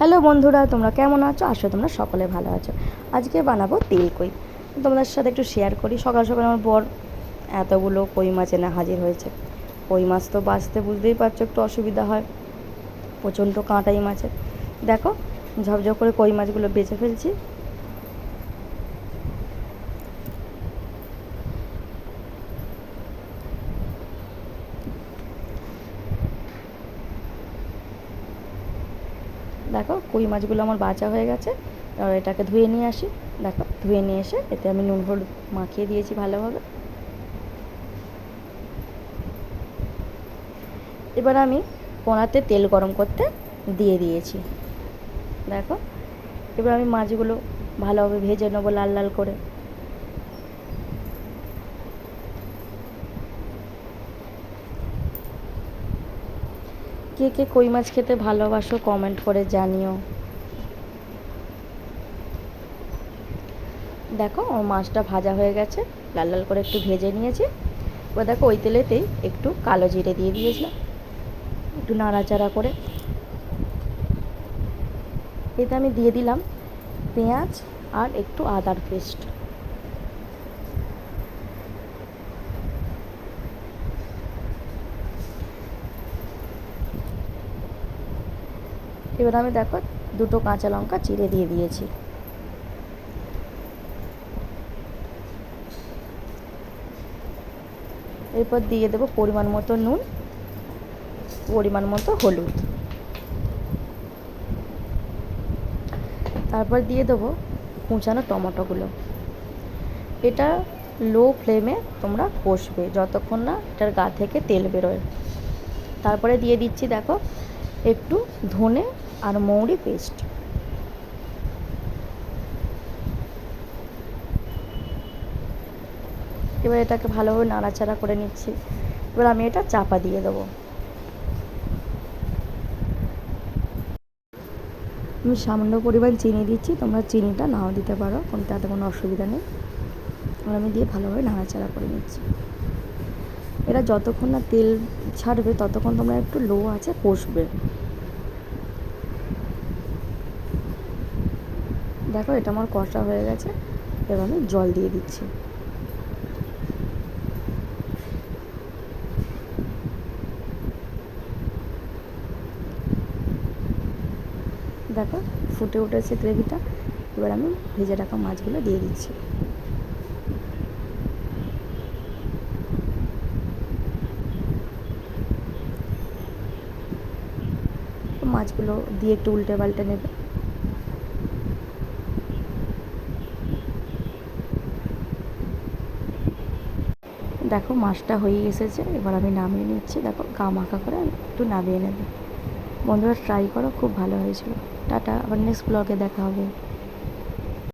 Hello বন্ধুরা, তোমরা কেমন আছো? আসো তোমরা সকলে ভালো আছো। আজকে বানাবো তেল কই। তোমাদের সাথে একটু শেয়ার করি। সকাল সকাল আমার বর এতগুলো কই মাছ এনে হাজির হয়েছে। কই মাছ তো বাঁচতে বুঝতেই পারছ, একটু অসুবিধা হয়। প্রচণ্ড কাঁটাই মাছের। দেখো ঝপঝপ করে কই মাছগুলো বেছে ফেলছি। দেখো কই মাছগুলো আমার বাঁচা হয়ে গেছে এটাকে ধুয়ে নিয়ে আসি। দেখো, ধুয়ে নিয়ে এসে এতে আমি নুন হলুদ মাখিয়ে দিয়েছি ভালোভাবে। এবার আমি কোনাতে তেল গরম করতে দিয়ে দিয়েছি। দেখো, এবার আমি মাছগুলো ভালোভাবে ভেজে নেব লাল লাল করে। কে কে কই মাছ খেতে ভালোবাসো কমেন্ট করে জানিও। দেখো, আমার মাছটা ভাজা হয়ে গেছে, লাল লাল করে একটু ভেজে নিয়েছি। এবার দেখো, ওই তেলেতেই একটু কালো জিরে দিয়ে দিয়েছিলাম, একটু নাড়াচাড়া করে। এতে আমি দিয়ে দিলাম পেঁয়াজ আর একটু আদার পেস্ট। এবার আমি দেখো দুটো কাঁচা লঙ্কা চিড়ে দিয়ে দিয়েছি। এরপর দিয়ে দেবো পরিমাণ মতো নুন, পরিমাণ মতো হলুদ। তারপর দিয়ে দেবো কুচানো টমেটোগুলো। এটা লো ফ্লেমে তোমরা কষবে, যতক্ষণ না এটার গা থেকে তেল বেরোয়। তারপরে দিয়ে দিচ্ছি দেখো একটু ধনে আর মৌরি পেস্ট এবার এটাকে ভালোভাবে নাড়াচাড়া করে নিচ্ছি। এবার আমি এটা চাপা দিয়ে দেবো। আমি সামান্য পরিমাণ চিনি দিচ্ছি, তোমরা চিনিটা নাও দিতে পারো কোনো তাতে কোনো অসুবিধা নেই। আর আমি দিয়ে ভালোভাবে নাড়াচাড়া করে নিচ্ছি। এটা যতক্ষণ না তেল ছাড়বে, ততক্ষণ তোমরা একটু লো আছে কষবে। দেখো, এটা আমার কষা হয়ে গেছে। এবার আমি জল দিয়ে দিচ্ছি। দেখো, ফুটে উঠেছে গ্রেভিটা। এবার আমি ভেজে রাখা মাছগুলো দিয়ে দিচ্ছি। মাছগুলো দিয়ে একটু উল্টে পাল্টে নেবে। দেখো মাছটা হয়ে এসেছে, এবার আমি নামিয়ে নিচ্ছি। দেখো গা মাখা করে একটু নামিয়ে নেবে। বন্ধুরা ট্রাই করো, খুব ভালো হয়েছিল। টাটা, আবার নেক্সট ব্লগে দেখা হবে।